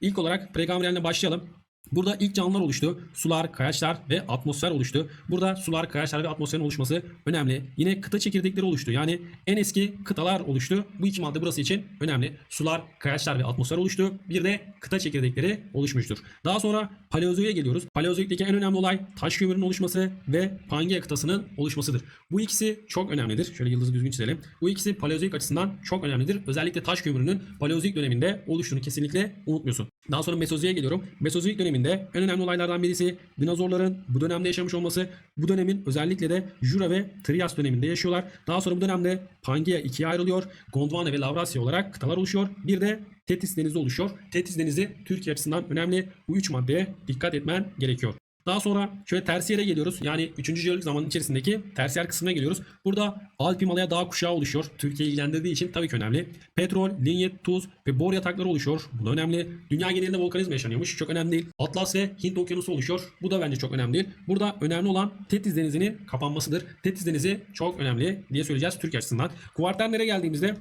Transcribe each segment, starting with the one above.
İlk olarak Prekambriyen'le başlayalım. Burada ilk canlılar oluştu. Sular, kayaçlar ve atmosfer oluştu. Burada sular, kayaçlar ve atmosferin oluşması önemli. Yine kıta çekirdekleri oluştu. Yani en eski kıtalar oluştu. Bu iki madde burası için önemli. Sular, kayaçlar ve atmosfer oluştu. Bir de kıta çekirdekleri oluşmuştur. Daha sonra Paleozoik'e geliyoruz. Paleozoik'teki en önemli olay taş kömürünün oluşması ve Pangea kıtasının oluşmasıdır. Bu ikisi çok önemlidir. Şöyle yıldızı düzgün çizelim. Bu ikisi Paleozoik açısından çok önemlidir. Özellikle taş kömürünün Paleozoik döneminde oluştuğunu kesinlikle unutmuyorsun. Daha sonra Mesozoik'e geliyorum. Mesozoik döneminde en önemli olaylardan birisi dinozorların bu dönemde yaşamış olması. Bu dönemin özellikle de Jura ve Trias döneminde yaşıyorlar. Daha sonra bu dönemde Pangea ikiye ayrılıyor. Gondwana ve Lavrasya olarak kıtalar oluşuyor. Bir de Tetis Denizi oluşuyor. Tetis Denizi Türkiye açısından önemli. Bu üç maddeye dikkat etmen gerekiyor. Daha sonra şöyle tersiyere geliyoruz. Yani 3. jeolojik zamanın içerisindeki tersiyer kısmına geliyoruz. Burada Alp Himalaya dağ kuşağı oluşuyor. Türkiye'yi ilgilendirdiği için tabii ki önemli. Petrol, linyet, tuz ve bor yatakları oluşuyor. Bu da önemli. Dünya genelinde volkanizma yaşanıyormuş. Çok önemli değil. Atlas ve Hint okyanusu oluşuyor. Bu da bence çok önemli değil. Burada önemli olan Tetis Denizi'nin kapanmasıdır. Tetis Denizi çok önemli diye söyleyeceğiz Türkiye açısından. Kuarterlere geldiğimizde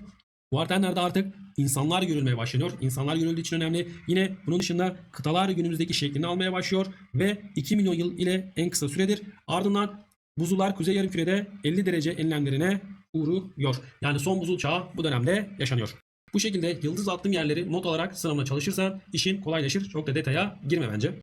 Kuartenlerde artık insanlar görülmeye başlanıyor. İnsanlar görüldüğü için önemli. Yine bunun dışında kıtalar günümüzdeki şeklini almaya başlıyor ve 2 milyon yıl ile en kısa süredir. Ardından buzullar kuzey yarımkürede 50 derece enlemlerine uğruyor. Yani son buzul çağı bu dönemde yaşanıyor. Bu şekilde yıldız attığım yerleri not alarak sınavına çalışırsan işin kolaylaşır. Çok da detaya girme bence.